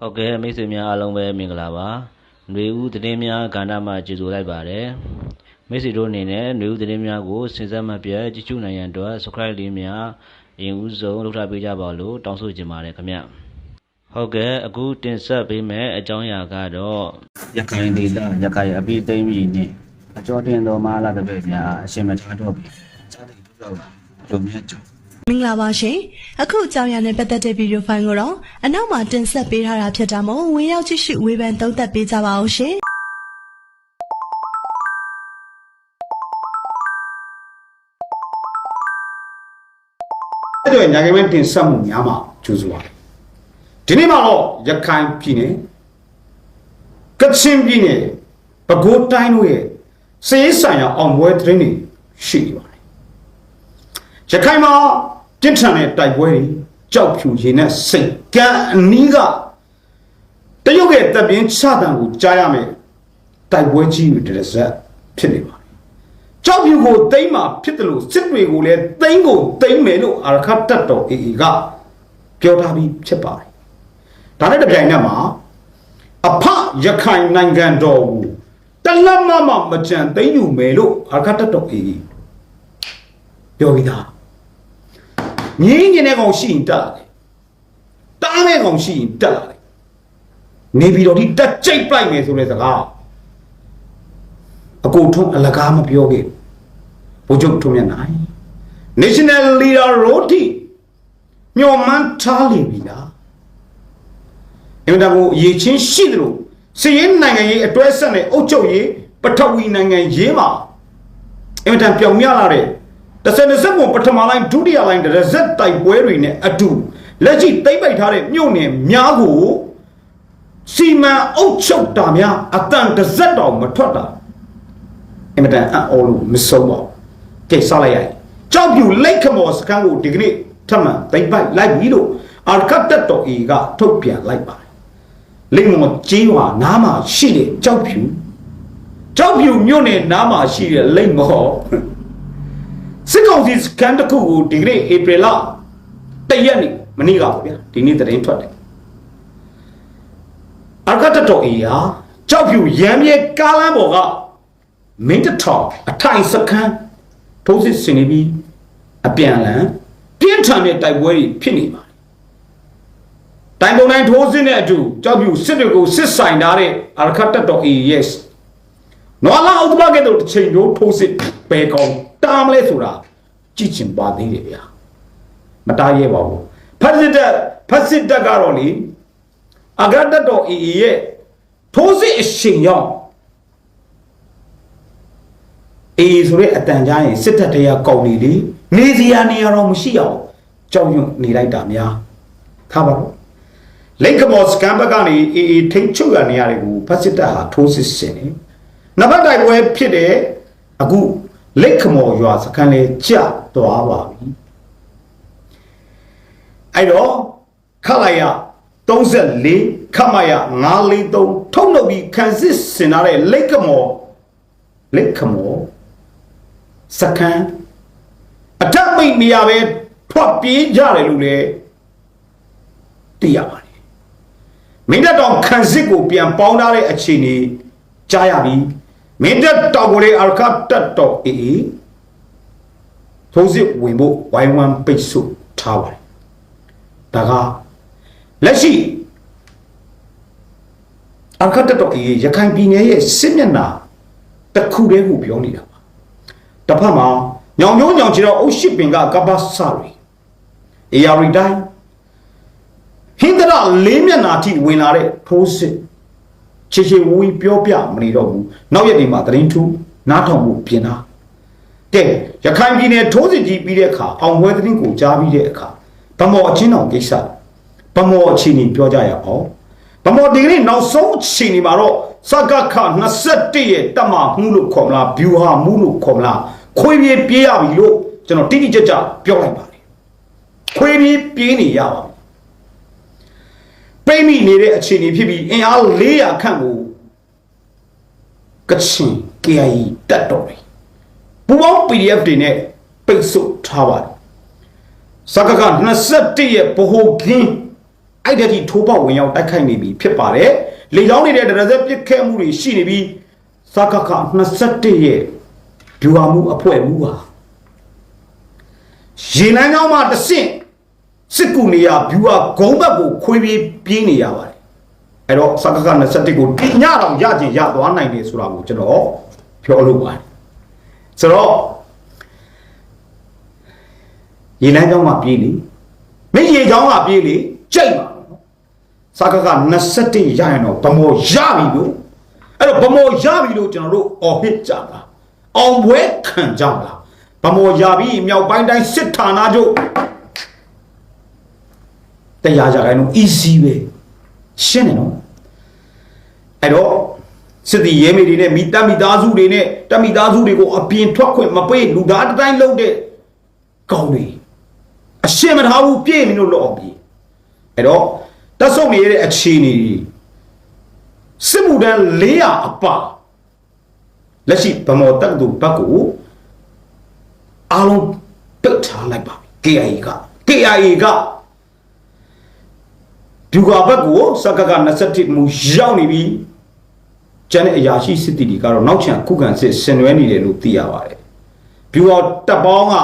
ဟုတ်ကဲ့မိတ်ဆွေများအားလုံးပဲမင်္ဂလာပါຫນွေဦးသတင်းများကဏ္ဍမှာကြိုဆိုလိုက်ပါတယ်မိတ်ဆွေတို့အနေနဲ့ຫນွေဦးသတင်းများကိုစဉ်ဆက်မပြတ်ကြည့်ရှုနိုင်ရန်အတွက် subscribe လေးများအရင်ဦးဆုံးလုပ်ထားပေးကြပါလို့တောင်းဆိုချင်ပါတယ်ခင်ဗျဟုတ်ကဲ့အခုတင်ဆက်ပေးမယ့်အကြောင်းအရာကတော့ရခိုင်ဒေသရခိုင်အပိသိမ့်ပြည်နဲ့အကျော်တင်တော်မလာတဲ့ဘက်များအရှင်မထားတော့ပြီစတဲ့ပြုတော့လူမြတ်ကျော် မင်္ဂလာပါရှင်အခုအကြောင်းအရာနဲ့ပတ်သက်တဲ့ဗီဒီယိုဖိုင်ကိုတော့အနောက်မှာတင်ဆက်ပေးထားတာဖြစ်တာမို့ဝင်ရောက်ကြည့်ရှုဝေဖန်သုံးသပ်ပေးကြပါဦးရှင်အဲ့တော့ညာကိမတင်ဆက်မှုများမှာကျူးစွာဒီနေ့မှာတော့ရခိုင်ပြည်နယ်ကချင်ပြည်နယ်ပဲခူးတိုင်းတို့ရဲ့စေးဆိုင်ရာအောင်ပွဲသတင်းတွေရှိနေပါတယ်ရခိုင်မှာ ပြင်းထန်တဲ့တိုက်ပွဲတွေကြောက်ဖြူရည်နဲ့စိတ်ကံအနီးကတရုတ်ရဲ့တပ်ပြင်းချတံကိုကြားရမယ်တိုက်ပွဲကြီးတွေတစ်ဆက်ဖြစ်နေပါတယ်ကြောက်ဖြူကိုတိမ့်မှာဖြစ်တယ်လို့စစ်တွေကိုလည်းတိမ့်ကိုတိမ့်မယ်လို့အာရခတ်တက်တော်အေအေကပြောထားပြီးဖြစ်ပါတယ်။ဒါနဲ့တပြိုင်နက်မှာအဖရခိုင်နိုင်ငံတော်ကိုတလတ်မမမကြံသိမ့်ယူမယ်လို့အာရခတ်တက်တော်အေအေပြောပြီးသား။ ငင်းငင်းတဲ့ကောင်ရှိရင်တက်လာတယ်။တားမဲ့ကောင်ရှိရင်တက်လာတယ်။နေပြီးတော့ဒီတက်ကြိတ်ပလိုက်မယ်ဆိုတဲ့စကားအကိုထုံးအလကားမပြောခဲ့ဘုချုပ်ထုံးမြတ်နိုင် National Leader Roti ညော်မှန်းထားလိမ့်ပြီလားအင်တာကိုအရေးချင်းရှိတယ်လို့စီးရင်နိုင်ငံရေးအတွဲဆက်နဲ့အုပ်ချုပ်ရေးပထဝီနိုင်ငံရေးမှာအင်တာပြောင်မြလာတဲ့ တစ်စက်တစ်စက်ပုံပထမလိုင်းဒုတိယလိုင်းတစ်စက်တိုက်ပွဲတွေနဲ့အတူလက်ရှိသိမ့်ပိုက်ထားတဲ့မြို့နယ်များကိုစီမံအုပ်ချုပ်တာများအတန်တစ်စက်တောင်မထွက်တာအင်မတန်အံ့ဩလို့မဆုံးပါဘူး။ကြိတ်ဆောက်လိုက်ရရင်ကြောက်ပြူလိတ်ခမော်စကန်ကိုဒီကနေ့ထပ်မံသိမ့်ပိုက်လိုက်ပြီလို့အာကတ်တက်တော်အေကထုတ်ပြန်လိုက်ပါတယ်။လိတ်မော်ကြီးဝါနားမှာရှိတဲ့ကြောက်ပြူကြောက်ပြူမြို့နယ်နားမှာရှိတဲ့လိတ်မော် စစ်ကောင်စီစကန်တစ်ခုကိုဒီကနေ့ဧပြီလတရက်နေ့မနေ့ကပေါ့ဗျာဒီနေ့သတင်းထွက်တယ်အာကတ်တက်တော်အေဟာကြောက်ပြူရမ်းမြဲကားလမ်းပေါ်ကမင်းတထောင်အထိုင်စခန်းထိုးစစ်ဆင်နေပြီးအပြန်အလှန်ပြင်းထန်တဲ့တိုက်ပွဲတွေဖြစ်နေပါတယ်။တိုင်ပုံတိုင်းထိုးစစ်နဲ့အတူကြောက်ပြူစစ်တွေကိုစစ်ဆိုင်ထားတဲ့အာရခတ်တပ်တော် AES နော်လာအောက်တဘကဲ့သို့တစ်ချိန်တို့ထိုးစစ်ပဲကောင်း တားမလဲဆိုတာကြည့်ချင်ပါသေးတယ်ဗျာ။မတားရဲပါဘူး။ဖက်စစ်တပ်ဖက်စစ်တပ်ကတော့လေအာရခတ်တပ်တော် AA ရဲ့ထိုးစစ်အရှင်ရောက်အေးဆိုတဲ့အတန်ကြားရင်စစ်တပ်တရားကောက်နေလေနေစရာနေရာတော့မရှိအောင်ကြောက်ရွံ့နေလိုက်တာများထားပါတော့လိတ်ကမော်စကန်ဘက်ကနေအေးအေးထိန်ချုပ်ရနေရတယ်ကိုဖက်စစ်တပ်ဟာထိုးစစ်ဆင်နေနံပါတ်တိုက်ပွဲဖြစ်တဲ့အခု လိတ်ကမော်ရွာစကန်လေးကျသွားပါပြီအဲ့တော့ခလိုက်ရ34ခမရ943ထုံလုပ်ပြီးခန်းစစ်ဆင်ထားတဲ့လိတ်ကမော်လိတ်ကမော်စကန်အထက်မိတ်နေရာပဲထွက်ပြေးကြတယ်လို့လည်းသိရပါတယ်မင်းတပ်တောင်ခန်းစစ်ကိုပြန်ပေါင်းထားတဲ့အခြေအနေကြားရပြီ မင်းတပ်တောင်ကိုလေအာခတ်တက်တော့အေးအေးထိုးစစ်ဝင်ဖို့ဝိုင်းဝန်းပိတ်ဆို့ထားပါတယ်ဒါကလက်ရှိအာခတ်တက်တော့အေးအေးရခိုင်ပြည်နယ်ရဲ့စစ်မျက်နှာတစ်ခုတည်းကိုပြောနေတာပါတစ်ဖက်မှာညောင်ညိုးညောင်ချီတော့အုတ်ရှိပင်ကကပ္ပစရီအေယာရီတိုင်းဟင်္ဒရာလေးမျက်နာထိဝင်လာတဲ့ထိုးစစ် ချေချေဝူဝီပြောပြမနေတော့ဘူးနောက်ရက်ဒီမှာသတင်းထူးနားထောင်မှုပြင်တာကဲရခိုင်ပြည်နယ်ထိုးစစ်ကြီးပြီးတဲ့အခါအောင်ပွဲသတင်းကိုကြားပြီးတဲ့အခါဗမော်အချင်းတော်ကိစ္စဗမော်အချင်းကြီးပြောကြရအောင်ဗမော်ဒီကနေ့နောက်ဆုံးအချိန်ဒီမှာတော့စကခ21ရဲ့တက်မှာမှုလို့ခေါ်မလားဗျူဟာမှုလို့ခေါ်မလားခွေးပြေးပြေးရပြီလို့ကျွန်တော်တိတိကျကျပြောလိုက်ပါတယ်ခွေးပြေးပြေးနေရပါပြီ ပိတ်မိနေတဲ့အခြေအနေဖြစ်ပြီးအင်အား400ခန့်ကိုကချင် KI တက်တော်တယ်ပူပေါင်း PDF တွေနဲ့ပိတ်ဆို့ထားပါတယ်စကက21ရဲ့ဗဟိုကင်းအဲ့ဒီထိုးပေါက်ဝင်ရောက်တိုက်ခိုက်နေပြီဖြစ်ပါတယ်လေကြောင်းနေတဲ့ဒရဇက်ပစ်ခဲမှုတွေရှိနေပြီးစကခ21ရဲ့ဗျူဟာမှုအဖွဲ့မှုပါရေနန်းကြောင်းမှာတဆင့် စစ်ကူနေရဗျူဟာဂုံးဘက်ကိုခွေးပြေးပြေးနေရပါတယ်အဲ့တော့စကခ21ကိုဒီညတော့ရကျင်ရသွားနိုင်တယ်ဆိုတာကိုကျွန်တော်ပြောလို့ပါတယ်ဆိုတော့ရေနန်းကြောင်းမှာပြေးလေမင်းရေကြောင်းကပြေးလေကြိတ်ပါနော်စကခ21ရရင်တော့ဗမောရပြီလို့အဲ့တော့ဗမောရပြီလို့ကျွန်တော်တို့အော်ဟစ်ကြတာအောင်ပွဲခံကြတာဗမောရပြီမြောက်ပိုင်းတိုင်းစစ်ဌာနချုပ် တရားကြတိုင်းတော့ easy ပဲရှင်းတယ်နော်အဲ့တော့စစ်တီရဲမေတွေနဲ့မိတမိသားစုတွေနဲ့တမိသားစုတွေကိုအပြင်ထွက်ခွင့်မပေးလူသားတစ်တိုင်းလုံးတဲ့ကောင်းတွေအရှင်းမထားဘူးပြည့်မင်းတို့လော့အောင်ပြီအဲ့တော့တက်ဆုံနေရတဲ့အခြေအနေတွေစစ်မှုတန်း400အပလက်ရှိဗမော်တက်သူဘက်ကိုအားလုံးပိတ်ထားလိုက်ပါပြီ KIA က KIA က ဒီကဘက်ကိုစကက27မူရောက်နေပြီကျန်တဲ့အရာရှိစစ်တီတွေကတော့နောက်ချန်ခုခံစစ်ဆင်နွှဲနေတယ်လို့သိရပါတယ်ဗျူဟာတပ်ပေါင်းက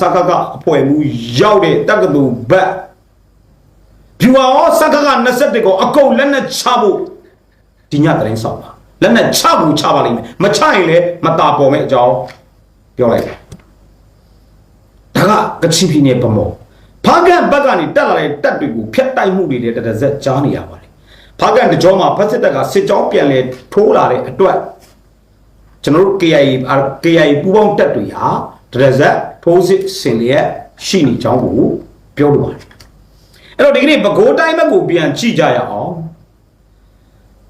စကကအဖွဲ့မူရောက်တဲ့တက္ကသိုလ်ဘက်ဗျူဟာရောစကက27ကိုအကုန်လက်နဲ့ချဖို့ဒီညတိုင်းဆောက်ပါလက်နဲ့ချဖို့ချပါလိမ့်မယ်မချရင်လည်းမတာပေါ်မဲ့အကြောင်းပြောလိုက်တယ်ဒါကကချင်ပြည်နယ်ဗမော ဖားကန်ဘက်ကနေတက်လာတဲ့တက်တွေကိုဖျက်တိုက်မှုတွေလည်းတရဇက်ကြားနေရပါတယ်ဖားကန်တကြောမှာဖက်စစ်တပ်ကစစ်ကြောင်းပြန်လဲထိုးလာတဲ့အတွက်ကျွန်တော်တို့ KIA KIA ပူးပေါင်းတက်တွေဟာတရဇက်ထိုးစစ်ဆင်လျက်ရှိနေကြောင်းကိုပြောလိုပါတယ်အဲ့တော့ဒီကနေ့ပဲခူးတိုင်းဘက်ကိုပြန်ကြည့်ကြရအောင်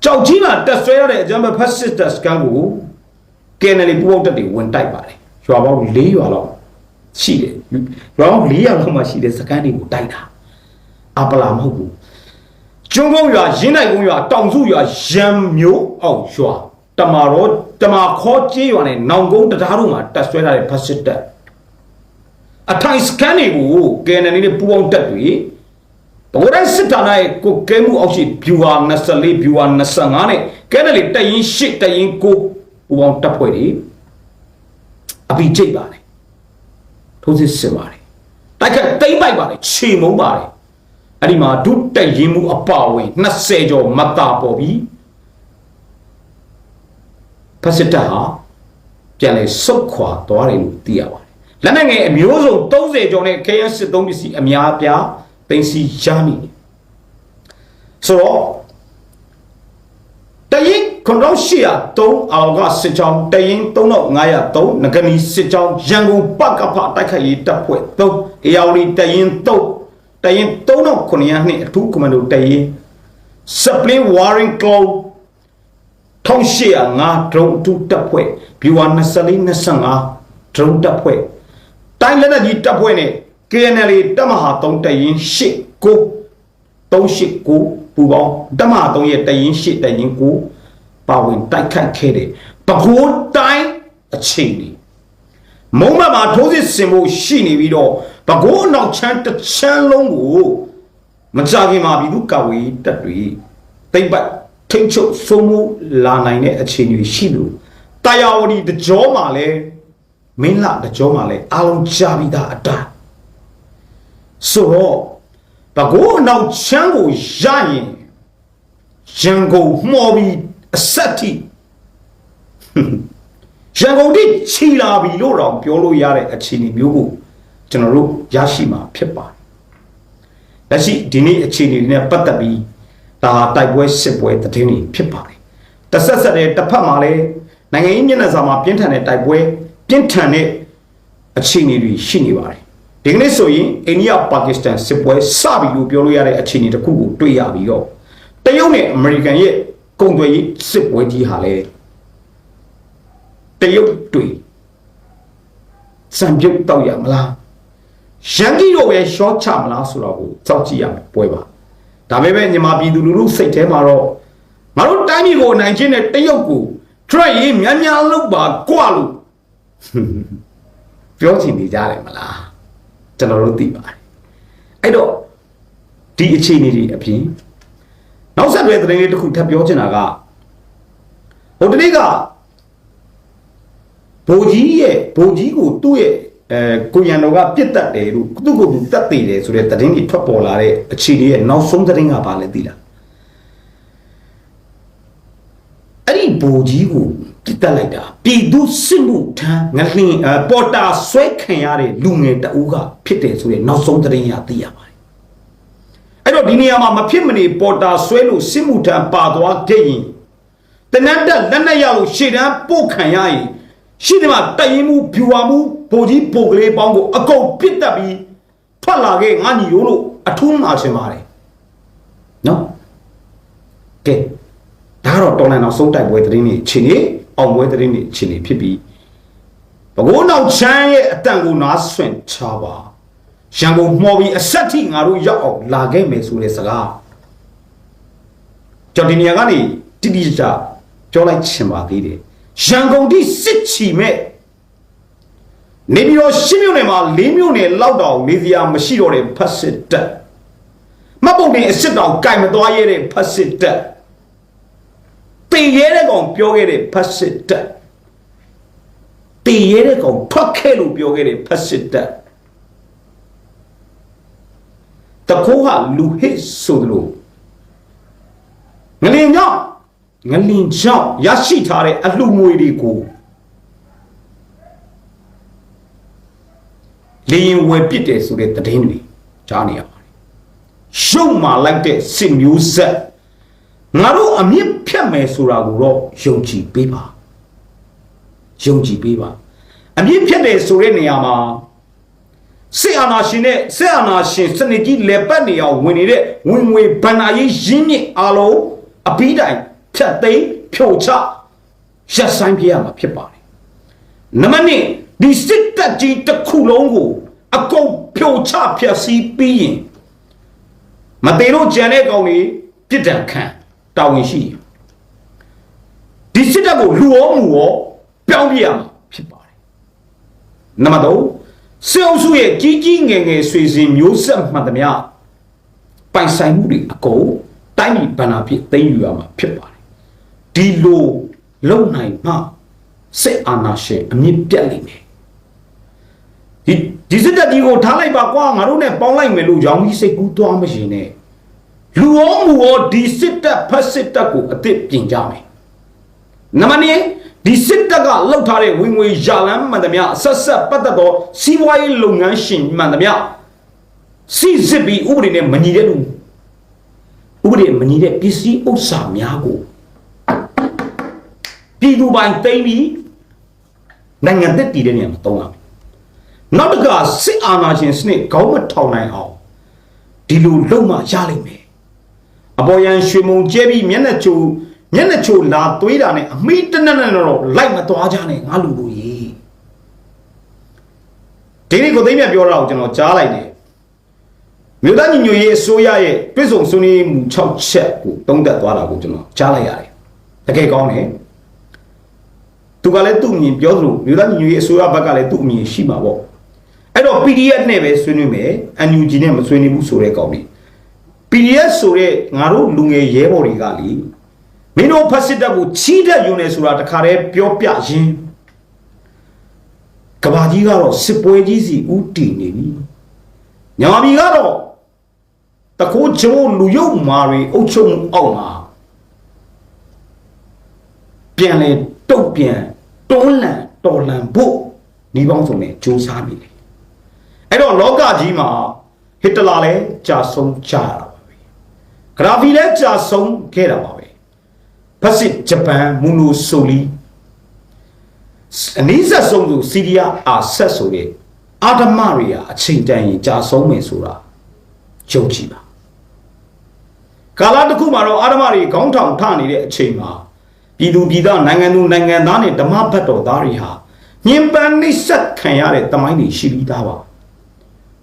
ကြောက်ကြီးမှာတက်ဆွဲရတဲ့အကြမ်းဖက်စစ်တပ်စကန်ကို KNL ပူးပေါင်းတက်တွေဝင်တိုက်ပါတယ်ရွာပေါင်း၄ရွာလောက် ရှိတယ်ရွာပေါင်း၄ရွာလောက်မှရှိတဲ့စကန်တွေကိုတိုက်တာအပလာမဟုတ်ဘူးကျွန်းကုန်းရွာရင်းနိုင်ကုန်းရွာတောင်စုရွာရံမျိုးအောင်ရွာတမာရောတမာခေါ်ကျေးရွာနဲ့နောင်ကုန်းတရားတို့မှာတက်ဆွဲထားတဲ့ဖက်စစ်တပ်အထိုင်စကန်တွေကို KNL နဲ့ပူးပေါင်းတက်တွေဘိုးတိုင်းစစ်တာနဲ့ကိုကဲမှုအောက်ရှိဗျူဟာ24ဗျူဟာ25နဲ့ကဲတယ်လေတရင်8တရင်9ပူပေါင်းတပ်ဖွဲ့တွေအပီကျိတ်ပါတယ် ထိုးစစ်စစ်ပါတယ်တိုက်ခတ်တိမ့်ပိုက်ပါတယ်ခြေမုံပါတယ်အဲ့ဒီမှာဒုတက်ရင်မှုအပဝင်20ကျော်မတာပေါ်ပြီးဖက်စစ်တပ်ဟာပြန်လဲစုတ်ခွာသွားတယ်လို့သိရပါတယ်လက်နက်ငယ်အမျိုးစုံ30ကျော်နဲ့ KS စစ်သုံးပစ္စည်းအများအပြားတင်စီရမိတယ်ဆိုတော့တရင် 9803အောက်ကစစ်ကြောင်းတရင်3503ငကနီစစ်ကြောင်းရန်ကုန်ပကဖတိုက်ခိုက်ရေးတပ်ဖွဲ့3အေယာဝတီတရင်3တရင်3900နှစ်အထူးကွန်မန်ဒိုတရင် Supply Warring Cloud 1805 drone 2တပ်ဖွဲ့ viewer 24 25 drone တပ်ဖွဲ့တိုင်းလက်နက်ကြီးတပ်ဖွဲ့နဲ့ KNL တပ်မဟာ3တရင်8 9 389ပူပေါင်းတပ်မဟာ3ရဲ့တရင်8တရင်9 ပါဝင်တိုက်ခတ်ခဲ့တယ်ပဲခူးတိုင်းအချိန်ကြီးမုံမမှာထိုးစစ်ဆင်ဖို့ရှိနေပြီးတော့ပဲခူးအနောက်ချမ်းတစ်ချမ်းလုံးကိုမကြခင်မှာပြည်သူ့ကာဝေးတပ်တွေတိမ့်ပတ်ထိမ့်ချုပ်ဆုံးမှုလာနိုင်တဲ့အခြေအနေရှိလို့တရားဝတီတကြောမှာလဲမင်းလာတကြောမှာလဲအားလုံးကြားပြီးသားအတိုင်းဆိုတော့ဘကိုးအနောက်ချမ်းကိုရရင်ရန်ကုန်မှော်ပြီး အဆက်ထိရန်ကုန်တိချီလာပြီလို့တော့ပြောလို့ရတဲ့အခြေအနေမျိုးကိုကျွန်တော်တို့ရရှိမှာဖြစ်ပါတယ်လက်ရှိဒီနေ့အခြေအနေတွေနဲ့ပတ်သက်ပြီးဒါတိုက်ပွဲစစ်ပွဲတည်င်းတွေဖြစ်ပါတယ်တဆက်ဆက်တဲ့တစ်ဖက်မှာလည်းနိုင်ငံရေးမျက်နှာစာမှာပြင်းထန်တဲ့တိုက်ပွဲပြင်းထန်တဲ့အခြေအနေတွေရှိနေပါတယ်ဒီကနေ့ဆိုရင်အိန္ဒိယပါကစ္စတန်စစ်ပွဲစပြီလို့ပြောလို့ရတဲ့အခြေအနေတစ်ခုကိုတွေ့ရပြီးတော့တရုတ်နဲ့အမေရိကန်ရဲ့ ကုန်သွယ်ရေးစစ်ပွဲကြီးဟာလည်းတရုတ်တွေစံပြုတ်တော့ရမလားရန်ကြီးတော့ပဲရှော့ချမလားဆိုတော့ကိုကြောက်ကြည့်ရမယ်ပွဲပါဒါပေမဲ့ညီမပြည်သူလူထုစိတ်ထဲမှာတော့ငါတို့တိုင်းပြည်ကိုနိုင်ချင်းတဲ့တရုတ်ကိုထရက်ရေးများများလုပ်ပါကြွလို့ပြောချင်နေကြတယ်မလားကျွန်တော်တို့သိပါတယ်အဲ့တော့ဒဒီအခြေအနေတွေအပြင် နောက်ဆက်တွဲသတင်းလေးတစ်ခုထပ်ပြောချင်တာကဟိုတနေ့ကဘိုလ်ကြီးရဲ့ဘိုလ်ကြီးကိုသူ့ရဲ့အဲကိုရန်တော်ကပြစ်တတ်တယ်လို့သူ့ကိုယ်သူတတ်သေးတယ်ဆိုတဲ့သတင်းတွေထွက်ပေါ်လာတဲ့အခြေအနေရဲ့နောက်ဆုံးသတင်းကဘာလဲသိလားအဲ့ဒီဘိုလ်ကြီးကိုပြစ်တတ်လိုက်တာပြည်သူစစ်မှုထမ်းငလင်းအပေါ်တာဆွဲခံရတဲ့လူငယ်တအူးကဖြစ်တယ်ဆိုတဲ့နောက်ဆုံးသတင်းရသိရပါတယ်အဲ့ တော့ဒီနေရာမှာမဖြစ်မနေပေါ်တာဆွဲလို့စစ်မှုထမ်းပါသွားခဲ့ရင်တနတ်တက်လက်နဲ့ရလို့ရှေ့တန်းပို့ခံရရင်ရှိတယ်မှာတရင်မှုဖြူဝမှုဘိုလ်ကြီးပုံကလေးပေါင်းကိုအကုန်ပစ်တက်ပြီးထွက်လာခဲ့ငါညီရိုးလို့အထူးမှာချင်ပါတယ်နော်ကဲဒါကတော့တော်လန်အောင်ဆုံးတိုက်ပွဲသတင်းတွေခြေနေအောင်ပွဲသတင်းတွေခြေနေဖြစ်ပြီးဘကိုးနောက်ချမ်းရဲ့အတန်ကိုနားဆွင့်ချပါ ရန်ကုန်မှော်ပြီးအဆက်ထိငါတို့ရောက်အောင်လာခဲ့မယ်ဆိုတဲ့စကားကျွန်တော်ဒီနေရာကနေတိတိကျကျပြောလိုက်ချင်ပါသေးတယ်ရန်ကုန်ที่စစ်ချီမဲ့နေပြီးတော့ရှင်းမြို့နယ်မှာ၄မြို့နယ်လောက်တောင်နေစရာမရှိတော့တဲ့ဖတ်စစ်တက်မတ်ပုံတင်အစ်စ်တောင်ကြိုင်မသွားရတဲ့ဖတ်စစ်တက်တင်ရဲတဲ့ကောင်ပြောခဲ့တဲ့ဖတ်စစ်တက်တင်ရဲတဲ့ကောင်ထွက်ခဲ့လို့ပြောခဲ့တဲ့ဖတ်စစ်တက် တခိုးဟာလူဟစ်ဆိုသလိုငလင်ကြောင့်ငလင်ကြောင့်ရရှိထားတဲ့အလှငွေတွေကိုလေရင်ဝယ်ပစ်တယ်ဆိုတဲ့သတင်းတွေကြားနေရပါတယ်ရှုံမာလိုက်တဲ့စစ်မျိုးဆက်ငါတို့အမြင့်ဖြတ်မယ်ဆိုတာကိုတော့ယုံကြည်ပေးပါယုံကြည်ပေးပါအမြင့်ဖြတ်တယ်ဆိုတဲ့နေရာမှာ စစ်အာဏာရှင်နဲ့စစ်အာဏာရှင်စနစ်ကြီးလက်ပတ်နေအောင်ဝင်နေတဲ့ဝင်ငွေဗန္နာရေးရင်းမြစ်အလုံးအပီးတိုင်ဖြတ်သိမ်းဖြိုချရက်ဆိုင်ပြရမှာဖြစ်ပါတယ်နံပါတ်1ဒီစစ်တပ်ကြီးတစ်ခုလုံးကိုအကုန်ဖြိုချဖျက်ဆီးပြီးရင်မသေးလို့ကြံတဲ့ကောင်တွေပြစ်ဒဏ်ခံတာဝန်ရှိတယ်ဒီစစ်တပ်ကိုလူရောမူရောပြောင်းပြရမှာဖြစ်ပါတယ်နံပါတ်3 စေအုပ်စုရဲ့ကြီးကြီးငယ်ငယ်ဆွေစဉ်မျိုးဆက်မှန်သမျှပိုင်ဆိုင်မှုတွေအကုန်တိုင်းပြည်ဗန္နာဖြစ်သိမ်းယူရမှာဖြစ်ပါတယ်ဒီလိုလုံနိုင်မှစစ်အာဏာရှင်အမြင့်ပြတ်လိမ့်မယ်ဒီဒီစစ်တပ်ကြီးကိုထားလိုက်ပါကွာငါတို့နဲ့ပေါင်းလိုက်မယ်လို့ရောင်ကြီးစိတ်ကူးသွားမရှင်နဲ့လူရောမူရောဒီစစ်တပ်ဖက်စစ်တပ်ကိုအစ်စ်ပြင်ကြမယ်နံပါတ်2 ဒီစစ်တပ်ကလှုပ်ထားတဲ့ဝင်ငွေရလန်းမှန်သမျှဆက်ဆက်ပတ်သက်သောစီးပွားရေးလုပ်ငန်းရှင်မှန်သမျှစီစစ်ပြီးဥပဒေနဲ့မညီတဲ့လူဥပဒေမညီတဲ့ပစ္စည်းဥစ္စာများကိုပြည်သူပိုင်သိမ်းပြီးနိုင်ငံသက်တည်တဲ့နေရာမှာတုံးရမယ်နောက်တစ်ခါစစ်အာဏာရှင်စနစ်ခေါင်းမထောင်နိုင်အောင်ဒီလိုလုံမှရလိမ့်မယ်အပေါ်ယံရွှေမုံကျဲပြီးမျက်နှာချို မျက်နှာချိုလာသွေးတာနဲ့အမိတနက်နဲ့တော့လိုက်မသွားကြနဲ့ငါလူလူကြီးဒီနေ့ကိုသိမ်းမြတ်ပြောတာကိုကျွန်တော်ကြားလိုက်တယ်မြို့သားညီညွတ်ရေးအစိုးရရဲ့ပြည်စုံဆွေးနွေးမှု6ချက်ကိုတုံးသက်သွားတာကိုကျွန်တော်ကြားလိုက်ရတယ်တကယ်ကောင်းတယ်သူကလည်းသူ့အမြင်ပြောသလိုမြို့သားညီညွတ်ရေးအစိုးရဘက်ကလည်းသူ့အမြင်ရှိမှာပေါ့အဲ့တော့ PDF နဲ့ပဲဆွေးနွေးမယ် NUG နဲ့မဆွေးနွေးဘူးဆိုတဲ့ကောင်းပြီ PDF ဆိုတဲ့ငါတို့လူငယ်ရဲဘော်တွေကလေ မင်းတို့ဖက်စစ်တပ်ကိုချီးတက်ယူနေဆိုတာတခါတည်းပြောပြရင်းကဘာကြီးကတော့စစ်ပွဲကြီးစီဥတီနေပြီညာပြည်ကတော့တကိုးကျိုးလူယုတ်မာတွေအုပ်ချုပ်မှုအောက်မှာပြန်လေတုတ်ပြန်တွန်းလန်တော်လန်ဖို့ဒီပေါင်းစုံနဲ့စူးစမ်းနေတယ်အဲ့တော့လောကကြီးမှာဟစ်တလာလည်းကြာဆုံးကြရတာပါပဲဂရာဖီလည်းကြာဆုံးခဲ့တာပါပဲ ဖက်စစ်ဂျပန်မူနိုဆိုလီအနည်းဆက်ဆုံးသူစီးရီးယားအာဆက်ဆိုတဲ့အာဓမတွေဟာအချိန်တန်ရင်ကြာဆုံးမယ်ဆိုတာယုံကြည်ပါကာလတစ်ခုမှာတော့အာဓမတွေခေါင်းထောင်ထနေတဲ့အချိန်မှာပြည်သူပြည်သားနိုင်ငံသူနိုင်ငံသားနဲ့ဓမ္မဘတ်တော်သားတွေဟာညင်ပန်းနှိစက်ခံရတဲ့တမိုင်းတွေရှိပြီးသားပါ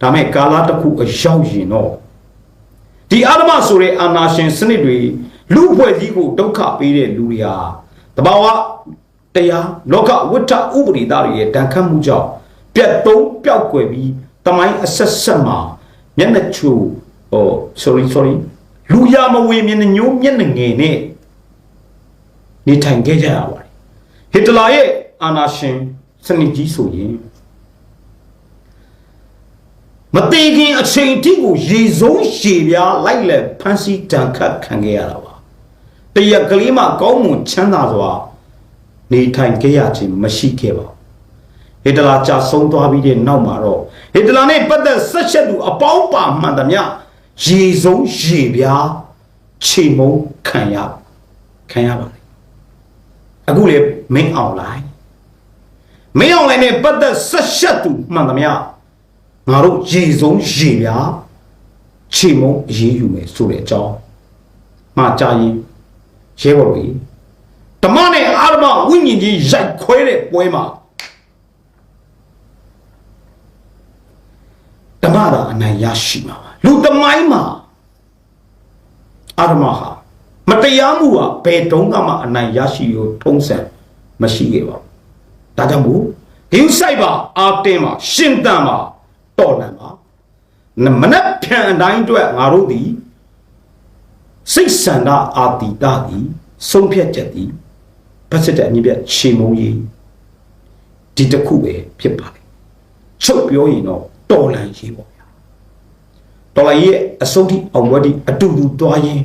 ဒါမဲ့ကာလတစ်ခုအရောက်ရင်တော့ဒီအာဓမဆိုတဲ့အာနာရှင်စနစ်တွေ လူဖွဲ့စည်းကိုဒုက္ခပေးတဲ့လူတွေဟာတဘာဝတရားလောကဝိတ္တဥပဒေသားတွေရဲ့တန်ခတ်မှုကြောင့်ပြတ်သုံးပျောက်ကွယ်ပြီးတမိုင်းအဆက်ဆက်မှာမျက်နှာချိုဟို sorry sorry လူရမဝေမျက်နှာညိုးမျက်နှာငယ်နဲ့နေထိုင်ခဲ့ကြရပါတယ်ဟစ်တလာရဲ့အာနာရှင်စနစ်ကြီးဆိုရင်မတေခင်အချိန်အထိကိုရေဆုံးရှည်ပြားလိုက်လက်ဖမ်းဆီးတန်ခတ်ခံခဲ့ရတာပါ တရက်ကလေးမှကောင်းမွန်ချမ်းသာစွာနေထိုင်ခဲ့ရခြင်းမရှိခဲ့ပါဘူးဟစ်တလာကြာဆုံးသွားပြီးတဲ့နောက်မှာတော့ဟစ်တလာနဲ့ပတ်သက်ဆက်ချက်သူအပေါင်းပါမှန်သမျှရေဆုံးရေပြားချိန်မုံခံရခံရပါတယ်အခုလေမင်းအောင်လိုင်းမင်းအောင်လိုင်းနဲ့ပတ်သက်ဆက်ချက်သူမှန်သမျှငါတို့ရေဆုံးရေပြားချိန်မုံအရေးယူမယ်ဆိုတဲ့အကြောင်းမှာကြာရင် ရဲဘော်တို့ဓမ္မနဲ့အာရမဝိညာဉ်ကြီးရိုက်ခွဲတဲ့ပွဲမှာဓမ္မသာအနိုင်ရရှိမှာပါလူသမိုင်းမှာအာရမဟာမတရားမှုဟာဘယ်တုန်းကမှအနိုင်ရရှိရထုံးစံမရှိခဲ့ပါဘူးဒါကြောင့်မို့ဂိမ်းဆိုင်ပါအာတင်းပါရှင်တန်ပါတော်လန်ပါနမနက်ဖြန်အတိုင်းအတွက်ငါတို့သည် စိတ်ဆန္ဒအာတိတသည်ဆုံးဖြတ်ချက်သည်ပတ်သက်တဲ့အမြင့်ပြတ်ချေမုံကြီးဒီတစ်ခုပဲဖြစ်ပါလေချုပ်ပြောရင်တော့တော်လန်ရေးပေါ့ဗျာတော်လန်ရေးရဲ့အဆုံးထိအောင်ဝတ်ဒီအတူတူတွားရင်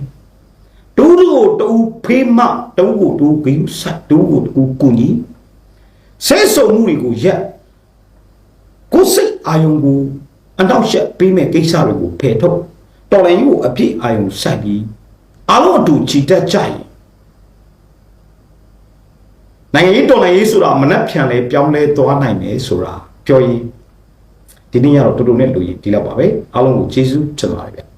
တူတူကိုတူဖေးမတူကိုတူဂိမ်းဆက်တူကိုတူကူညီဆဲဆုံမှုတွေကိုရက်ကိုယ်စိတ်အာယုံကိုအနောက်ရှက်ပေးမဲ့ကိစ္စတွေကိုဖယ်ထုတ်တော်လန်ရေးကိုအပြည့်အာယုံစိုက်ပြီး အလုံးအတူကြည်တက်ကြရင်နိုင်ငံရေးတော်လှန်ရေးဆိုတာမနှက်ဖြန်လဲပြောင်းလဲသွားနိုင်တယ်ဆိုတာပြောရင်ဒီနေ့ကတော့တူတူနဲ့လူကြီးဒီလောက်ပါပဲအားလုံးကိုကျေးဇူးတင်ပါတယ်ဗျ